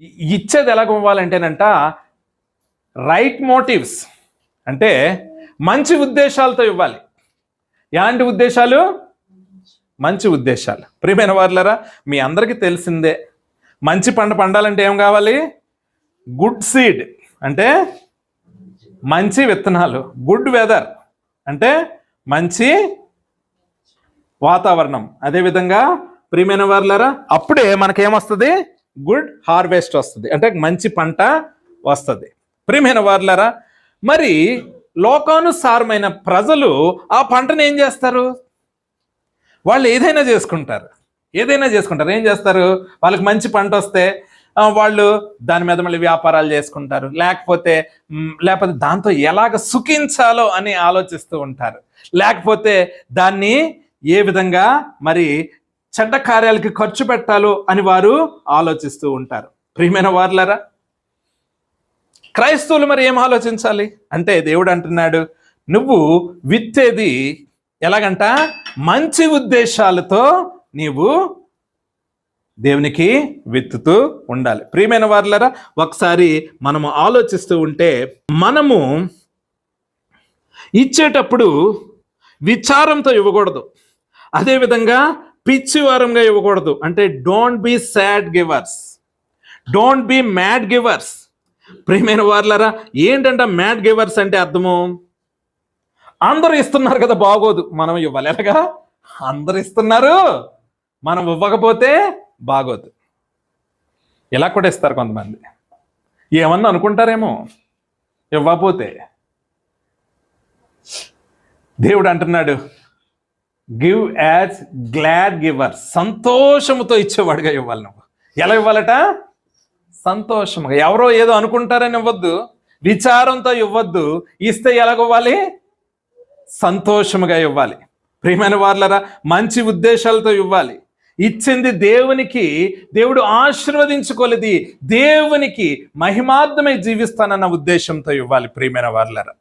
ఇచ్చేది ఎలాగ ఇవ్వాలంటేనంట right motifs అంటే మంచి ఉద్దేశాలతో ఇవ్వాలి. ఎలాంటి ఉద్దేశాలు? మంచి ఉద్దేశాలు. ప్రియమైన వారులరా మీ అందరికీ తెలిసిందే. మంచి పంట పండాలంటే ఏం కావాలి? Good seed. అంటే మంచి విత్తనాలు. Good weather. అంటే మంచి వాతావరణం. అదేవిధంగా ప్రియమైన వారులరా అప్పుడే మనకేమొస్తుంది? గుడ్ హార్వెస్ట్ వస్తుంది. అంటే మంచి పంట వస్తుంది. ప్రియమైన వార్లరా మరి లోకానుసారమైన ప్రజలు ఆ పంటను ఏం చేస్తారు? వాళ్ళు ఏదైనా చేసుకుంటారు. ఏదైనా చేసుకుంటారు. ఏం చేస్తారు? వాళ్ళకి మంచి పంట వస్తే వాళ్ళు దాని మీద మళ్ళీ వ్యాపారాలు చేసుకుంటారు. లేకపోతే లేకపోతే దాంతో ఎలాగ సుఖించాలో అని ఆలోచిస్తూ ఉంటారు. లేకపోతే దాన్ని ఏ విధంగా మరి చెడ్డ కార్యాలకి ఖర్చు పెట్టాలో అని వారు ఆలోచిస్తూ ఉంటారు. ప్రియమైన వార్లరా క్రైస్తవులు మరి ఏం ఆలోచించాలి? అంటే దేవుడు అంటున్నాడు నువ్వు విత్తేది ఎలాగంట? మంచి ఉద్దేశాలతో నీవు దేవునికి విత్తుతూ ఉండాలి. ప్రియమైన వార్లరా ఒకసారి మనము ఆలోచిస్తూ ఉంటే మనము ఇచ్చేటప్పుడు విచారంతో ఇవ్వకూడదు. అదేవిధంగా పిచ్చి వారంగా ఇవ్వకూడదు. అంటే don't be sad givers don't be mad givers ప్రేమైన వార్లరా ఏంటంటే మ్యాడ్ గివర్స్ అంటే అర్థము? అందరూ ఇస్తున్నారు కదా బాగోదు. మనం ఇవ్వాలి అందరు ఇస్తున్నారు. మనం ఇవ్వకపోతే బాగోదు. ఇలా కూడా ఇస్తారు కొంతమంది. ఏమన్నా అనుకుంటారేమో? ఇవ్వకపోతే. దేవుడు అంటున్నాడు గివ్ యాజ్ గ్లాడ్ గివర్ సంతోషముతో ఇచ్చేవాడుగా ఇవ్వాలి నువ్వు. ఎలా ఇవ్వాలట? సంతోషముగా. ఎవరో ఏదో అనుకుంటారని ఇవ్వద్దు. విచారంతో ఇవ్వద్దు. ఇస్తే ఎలాగవ్వాలి? సంతోషముగా ఇవ్వాలి. ప్రియమైన వాళ్ళరా మంచి ఉద్దేశాలతో ఇవ్వాలి. ఇచ్చింది దేవునికి దేవుడు ఆశీర్వదించుకోలేది. దేవునికి మహిమార్థమై జీవిస్తానన్న ఉద్దేశంతో ఇవ్వాలి ప్రియమైన వాళ్ళరా